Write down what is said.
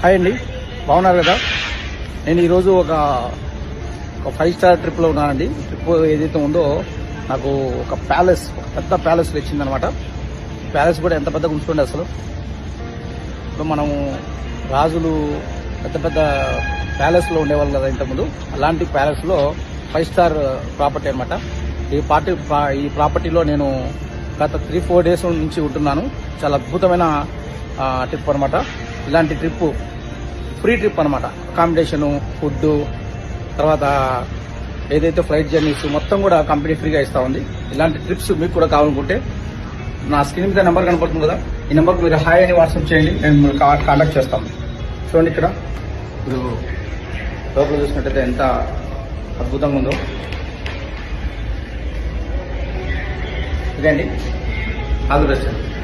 Hi అండి. బాగున్నారు కదా? నేను ఈరోజు ఒక ఒక ఫైవ్ స్టార్ ట్రిప్లో ఉన్నానండి. ట్రిప్ ఏదైతే ఉందో నాకు ఒక ప్యాలెస్ ఒక పెద్ద ప్యాలెస్ వచ్చిందనమాట ప్యాలెస్ కూడా ఎంత పెద్దగా ఉంచుకోండి అసలు? ఇప్పుడు మనము రాజులు పెద్ద పెద్ద ప్యాలెస్లో ఉండేవాళ్ళు కదా ఇంతకుముందు. అలాంటి ప్యాలెస్లో ఫైవ్ స్టార్ ప్రాపర్టీ అనమాట ఈ పార్టీ ఈ ప్రాపర్టీలో నేను గత త్రీ ఫోర్ డేస్ నుంచి ఉంటున్నాను. చాలా అద్భుతమైన ట్రిప్ అనమాట ఇలాంటి ట్రిప్ ఫ్రీ ట్రిప్ అనమాట అకామిడేషను ఫుడ్ తర్వాత ఏదైతే ఫ్లైట్ జర్నీస్ మొత్తం కూడా కంపెనీ ఫ్రీగా ఇస్తా ఉంది. ఇలాంటి ట్రిప్స్ మీకు కూడా కావాలనుకుంటే నా స్క్రీన్ మీద నెంబర్ కనపడుతుంది కదా ఈ నెంబర్కి మీరు హాయ్ అని వాట్సాప్ చేయండి నేను కా- కాంటాక్ట్ చేస్తాం. చూడండి ఇక్కడ. ఇప్పుడు లోపల చూసినట్టయితే ఎంత అద్భుతంగా ఉందో. ఇదండి. All the best